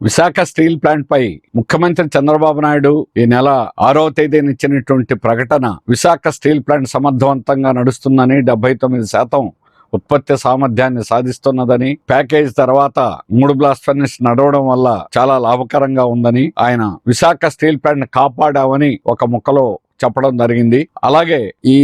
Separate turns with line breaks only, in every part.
Visakha steel plant పై ముఖ్యమంత్రి చంద్రబాబు నాయుడు ఈ నెల ఆరవ తేదీన ఇచ్చినటువంటి ప్రకటన విశాఖ స్టీల్ ప్లాంట్ సమర్థవంతంగా నడుస్తుందని డెబ్బై తొమ్మిది శాతం ఉత్పత్తి సామర్థ్యాన్ని సాధిస్తున్నదని ప్యాకేజ్ తర్వాత మూడు బ్లాస్ట్ ఫర్నిస్ నడవడం వల్ల చాలా లాభకరంగా ఉందని ఆయన విశాఖ స్టీల్ ప్లాంట్ కాపాడామని ఒక ముక్కలో చెప్పడం జరిగింది. అలాగే ఈ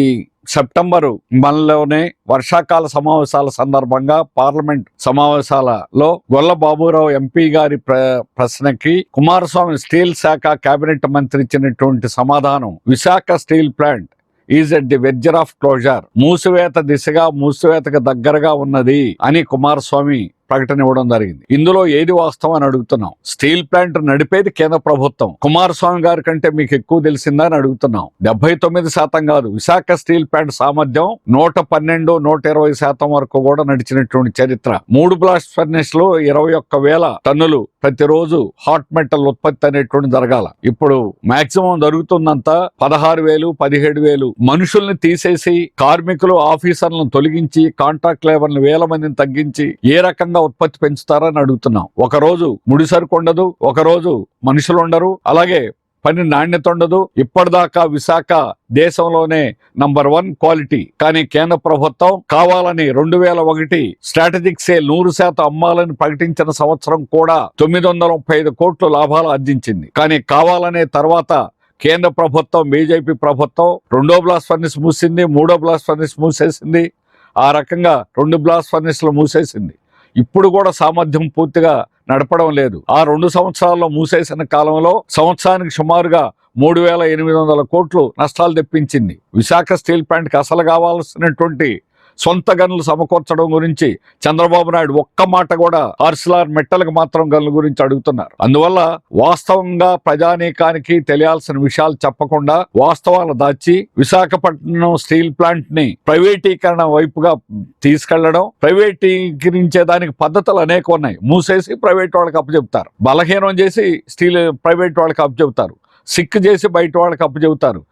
సెప్టెంబరు మనలోనే వర్షాకాల సమావేశాల సందర్భంగా పార్లమెంట్ సమావేశాలలో గొల్ల బాబురావు ఎంపీ గారి ప్ర- ప్రశ్నకి కుమారస్వామి స్టీల్ శాఖ కేబినెట్ మంత్రి ఇచ్చినటువంటి సమాధానం Visakha steel plant is at the verge of closure మూసివేత దిశగా మూసివేతకు దగ్గరగా ఉన్నది అని కుమారస్వామి ప్రకటన ఇవ్వడం జరిగింది. ఇందులో ఏది వాస్తవం అని అడుగుతున్నాం. స్టీల్ ప్లాంట్ నడిపేది కేంద్ర ప్రభుత్వం. కుమారస్వామి గారి కంటే మీకు ఎక్కువ తెలిసిందా అని అడుగుతున్నాం. డెబ్బై తొమ్మిది శాతం కాదు. విశాఖ స్టీల్ ప్లాంట్ సామర్థ్యం నూట పన్నెండు నూట ఇరవై శాతం వరకు కూడా నడిచినటువంటి చరిత్ర. మూడు బ్లాస్ట్ ఫర్నెస్లో ఇరవై ఒక్క వేల టన్నులు ప్రతిరోజు హాట్ మెటల్ ఉత్పత్తి అనేటువంటి జరగాల. ఇప్పుడు మాక్సిమం జరుగుతుందంతా పదహారు వేలు పదిహేడు వేలు మనుషుల్ని తీసేసి కార్మికులు ఆఫీసర్లను తొలగించి కాంట్రాక్ట్ లేబర్లు వేల మందిని తగ్గించి ఏ రకంగా ఉత్పత్తి పెంచుతారని అడుగుతున్నాం. ఒకరోజు ముడిసరుకు ముడి ఉండదు ఒకరోజు మనుషులు ఉండరు అలాగే పని నాణ్యత ఉండదు. ఇప్పటిదాకా విశాఖ దేశంలోనే నంబర్ వన్ క్వాలిటీ. కానీ కేంద్ర ప్రభుత్వం కావాలని రెండు వేల ఒకటి స్ట్రాటజిక్ సేల్ నూరు శాతం అమ్మాలని ప్రకటించిన సంవత్సరం కూడా తొమ్మిది వందల ముప్పై ఐదు లాభాలు ఆర్జించింది. కానీ కావాలనే తర్వాత కేంద్ర ప్రభుత్వం బీజేపీ ప్రభుత్వం రెండో బ్లాస్ ఫర్నిస్ మూసింది మూడో బ్లాస్ ఫర్నిస్ మూసేసింది. ఆ రకంగా రెండు బ్లాస్ ఫర్నిస్లు మూసేసింది. ఇప్పుడు కూడా సామర్థ్యం పూర్తిగా నడపడం లేదు. ఆ రెండు సంవత్సరాల్లో మూసేసిన కాలంలో సంవత్సరానికి సుమారుగా మూడు వేల ఎనిమిది వందల కోట్లు నష్టాలు తెప్పించింది. విశాఖ స్టీల్ ప్లాంట్కి అసలు కావాల్సినటువంటి సొంత గనులు సమకూర్చడం గురించి చంద్రబాబు నాయుడు ఒక్క మాట కూడా ఆర్సిలార్ మెట్టలకు మాత్రం గనుల గురించి అడుగుతున్నారు. అందువల్ల వాస్తవంగా ప్రజానీకానికి తెలియాల్సిన విషయాలు చెప్పకుండా వాస్తవాలు దాచి విశాఖపట్నం స్టీల్ ప్లాంట్ని ప్రైవేటీకరణ వైపుగా తీసుకెళ్ళడం ప్రైవేటీకరించే దానికి పద్ధతులు అనేక ఉన్నాయి. మూసేసి ప్రైవేట్ వాళ్ళకి అప్పచెప్తారు బలహీనం చేసి స్టీల్ ప్రైవేట్ వాళ్ళకి అప్పచెబుతారు. సిక్ చేసి బయట వాళ్ళకి అప్పచెబుతారు.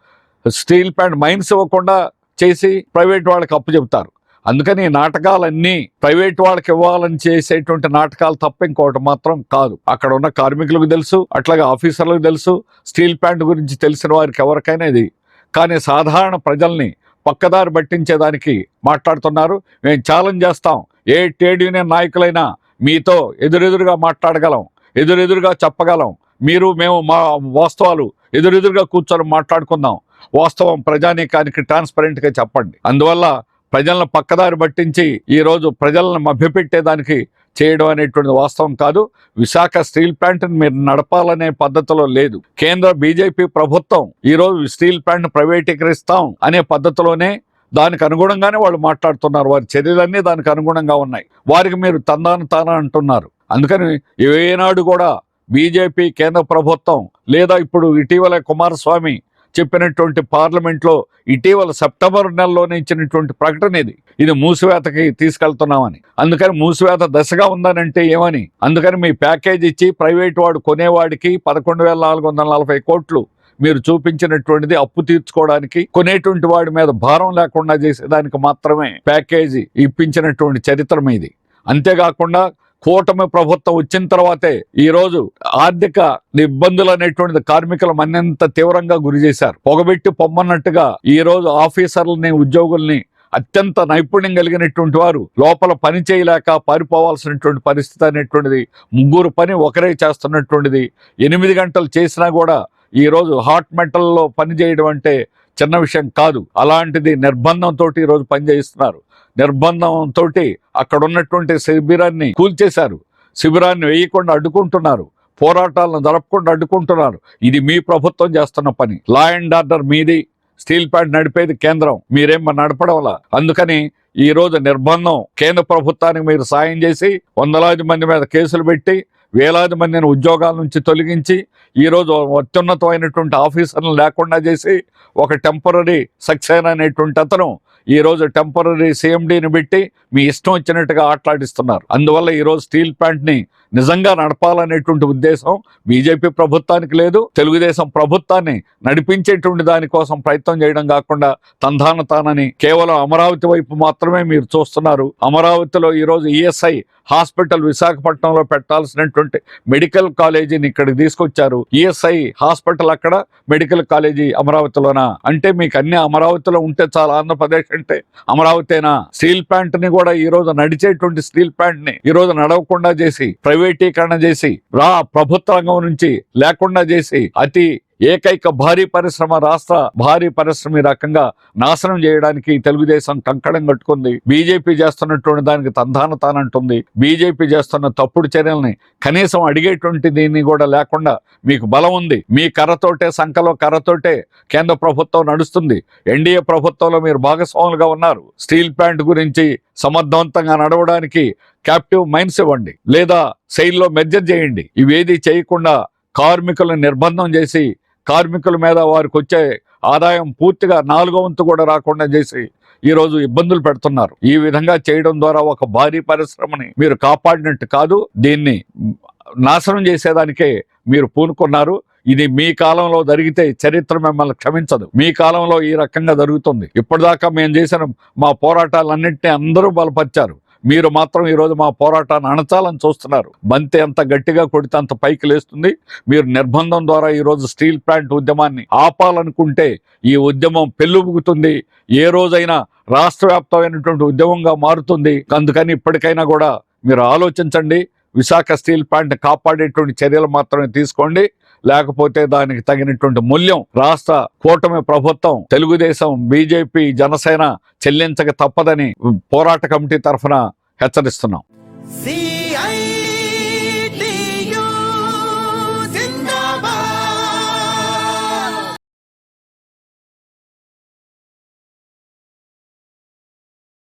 స్టీల్ ప్లాంట్ మైన్స్ ఇవ్వకుండా చేసి ప్రైవేట్ వాళ్ళకి అప్పు చెబుతారు అందుకని ఈ నాటకాలన్నీ ప్రైవేట్ వాళ్ళకి ఇవ్వాలని చేసేటువంటి నాటకాలు తప్ప ఇంకోటి మాత్రం కాదు. అక్కడ ఉన్న కార్మికులకు తెలుసు అట్లాగే ఆఫీసర్లకు తెలుసు స్టీల్ ప్లాంట్ గురించి తెలిసిన వారికి ఎవరికైనా ఇది. కానీ సాధారణ ప్రజల్ని పక్కదారి పట్టించేదానికి మాట్లాడుతున్నారు. మేము ఛాలెంజ్ చేస్తాం. ఏ ట్రేడ్ యూనియన్ నాయకులైనా మీతో ఎదురెదురుగా మాట్లాడగలం ఎదురెదురుగా చెప్పగలం. మీరు మేము మా వాస్తవాలు ఎదురెదురుగా కూర్చొని మాట్లాడుకుందాం. వాస్తవం ప్రజానీకానికి ట్రాన్స్పరెంట్గా చెప్పండి. అందువల్ల ప్రజలను పక్కదారి పట్టించి ఈరోజు ప్రజలను మభ్యపెట్టేదానికి చేయడం అనేటువంటి వాస్తవం కాదు. విశాఖ స్టీల్ ప్లాంట్ని మీరు నడపాలనే పద్ధతిలో లేదు. కేంద్ర బీజేపీ ప్రభుత్వం ఈరోజు స్టీల్ ప్లాంట్ ప్రైవేటీకరిస్తాం అనే పద్ధతిలోనే దానికి అనుగుణంగానే వాళ్ళు మాట్లాడుతున్నారు. వారి చర్యలన్నీ దానికి అనుగుణంగా ఉన్నాయి. వారికి మీరు తందాను తానా అంటున్నారు. అందుకని ఏనాడు కూడా బీజేపీ కేంద్ర ప్రభుత్వం లేదా ఇప్పుడు ఇటీవల కుమారస్వామి చెప్పినటువంటి పార్లమెంట్లో ఇటీవల సెప్టెంబర్ నెలలోనే ఇచ్చినటువంటి ప్రకటన ఇది. ఇది మూసివేతకి తీసుకెళ్తున్నామని. అందుకని మూసివేత దశగా ఉందనంటే ఏమని? అందుకని మీ ప్యాకేజ్ ఇచ్చి ప్రైవేట్ వాడు కొనేవాడికి పదకొండు వేల నాలుగు వందల నలభై కోట్లు మీరు చూపించినటువంటిది అప్పు తీర్చుకోవడానికి కొనేటువంటి వాడి మీద భారం లేకుండా చేసేదానికి మాత్రమే ప్యాకేజీ ఇప్పించినటువంటి చరిత్ర ఇది అంతేకాకుండా కూటమి ప్రభుత్వం వచ్చిన తర్వాతే ఈరోజు ఆర్థిక ఇబ్బందులు అనేటువంటిది కార్మికుల మన్నెంత తీవ్రంగా గురి చేశారు. పొగబెట్టి పొమ్మన్నట్టుగా ఈరోజు ఆఫీసర్లని ఉద్యోగుల్ని అత్యంత నైపుణ్యం కలిగినటువంటి వారు లోపల పని చేయలేక పారిపోవాల్సినటువంటి పరిస్థితి అనేటువంటిది ముగ్గురు పని ఒకరే చేస్తున్నటువంటిది ఎనిమిది గంటలు చేసినా కూడా ఈ రోజు హాట్ మెటల్లో పని చేయడం అంటే చిన్న విషయం కాదు. అలాంటిది నిర్బంధంతో ఈరోజు పనిచేయిస్తున్నారు నిర్బంధంతో అక్కడ ఉన్నటువంటి శిబిరాన్ని కూల్చేశారు. శిబిరాన్ని వేయకుండా అడ్డుకుంటున్నారు. పోరాటాలను జరపకుండా అడ్డుకుంటున్నారు. ఇది మీ ప్రభుత్వం చేస్తున్న పని. లా అండ్ ఆర్డర్ మీది స్టీల్ ప్లాంట్ నడిపేది కేంద్రం. మీరేం నడపడంలా? అందుకని ఈ రోజు నిర్బంధం కేంద్ర ప్రభుత్వానికి మీరు సాయం చేసి వందలాది మంది మీద కేసులు పెట్టి వేలాది మందిని ఉద్యోగాల నుంచి తొలగించి ఈరోజు అత్యున్నతమైనటువంటి ఆఫీసర్లు లేకుండా చేసి ఒక టెంపరీ సక్సేనా అనేటువంటి అతను ఈ రోజు టెంపరీ సీఎండీని పెట్టి మీ ఇష్టం వచ్చినట్టుగా ఆటలాడిస్తున్నారు. అందువల్ల ఈ రోజు స్టీల్ ప్లాంట్ని నిజంగా నడపాలనేటువంటి ఉద్దేశం బీజేపీ ప్రభుత్వానికి లేదు. తెలుగుదేశం ప్రభుత్వాన్ని నడిపించేటువంటి దానికోసం ప్రయత్నం చేయడం కాకుండా తంధాన తానని కేవలం అమరావతి వైపు మాత్రమే మీరు చూస్తున్నారు. అమరావతిలో ఈరోజు ఈఎస్ఐ హాస్పిటల్ విశాఖపట్నంలో పెట్టాల్సినటువంటి మెడికల్ కాలేజీని ఇక్కడికి తీసుకొచ్చారు. ఈఎస్ఐ హాస్పిటల్ అక్కడ మెడికల్ కాలేజీ అమరావతిలోనా? అంటే మీకు అన్ని అమరావతిలో ఉంటే చాలా ఆంధ్రప్రదేశ్ అంటే అమరావతేనా స్టీల్ ప్లాంట్ని కూడా ఈ రోజు నడిచేటువంటి స్టీల్ ప్లాంట్ని ఈ రోజు నడవకుండా చేసి ప్రైవేటీకరణ చేసి రా ప్రభుత్వ రంగం నుంచి లేకుండా చేసి అతి ఏకైక భారీ పరిశ్రమ రాష్ట్ర భారీ పరిశ్రమ ఈ రకంగా నాశనం చేయడానికి తెలుగుదేశం కంకణం కట్టుకుంది. బీజేపీ చేస్తున్నటువంటి దానికి తందాన తానంటుంది. బీజేపీ చేస్తున్న తప్పుడు చర్యల్ని కనీసం అడిగేటువంటి దీన్ని కూడా లేకుండా మీకు బలం ఉంది. మీ కర్రతోటే సంఖలో కర్రతోటే కేంద్ర ప్రభుత్వం నడుస్తుంది. ఎన్డీఏ ప్రభుత్వంలో మీరు భాగస్వాములుగా ఉన్నారు. స్టీల్ ప్లాంట్ గురించి సమర్థవంతంగా నడవడానికి క్యాప్టివ్ మైన్స్ ఇవ్వండి. లేదా సెయిల్లో మెర్జర్ చేయండి. ఇవేది చేయకుండా కార్మికులను నిర్బంధం చేసి కార్మికుల మీద వారికి వచ్చే ఆదాయం పూర్తిగా నాలుగో వంతు కూడా రాకుండా చేసి ఈరోజు ఇబ్బందులు పెడుతున్నారు. ఈ విధంగా చేయడం ద్వారా ఒక భారీ పరిశ్రమని మీరు కాపాడినట్టు కాదు దీన్ని నాశనం చేసేదానికే మీరు పూనుకున్నారు. ఇది మీ కాలంలో జరిగితే చరిత్ర మిమ్మల్ని క్షమించదు. మీ కాలంలో ఈ రకంగా జరుగుతుంది. ఇప్పటిదాకా మేము చేసిన మా పోరాటాలన్నింటినీ అందరూ బలపరిచారు. మీరు మాత్రం ఈరోజు మా పోరాటాన్ని అణచాలని చూస్తున్నారు. బంతి ఎంత గట్టిగా కొడితే అంత పైకి లేస్తుంది. మీరు నిర్బంధం ద్వారా ఈరోజు స్టీల్ ప్లాంట్ ఉద్యమాన్ని ఆపాలనుకుంటే ఈ ఉద్యమం పెళ్ళుబుగుతుంది. ఏ రోజైనా రాష్ట్ర వ్యాప్తమైనటువంటి ఉద్యమంగా మారుతుంది. అందుకని ఇప్పటికైనా కూడా మీరు ఆలోచించండి. విశాఖ స్టీల్ ప్లాంట్ కాపాడేటువంటి చర్యలు మాత్రమే తీసుకోండి. లేకపోతే దానికి తగినటువంటి మూల్యం రాష్ట్ర కూటమి ప్రభుత్వం తెలుగుదేశం బీజేపీ జనసేన చెల్లించక తప్పదని పోరాట కమిటీ తరఫున హెచ్చరిస్తున్నాం.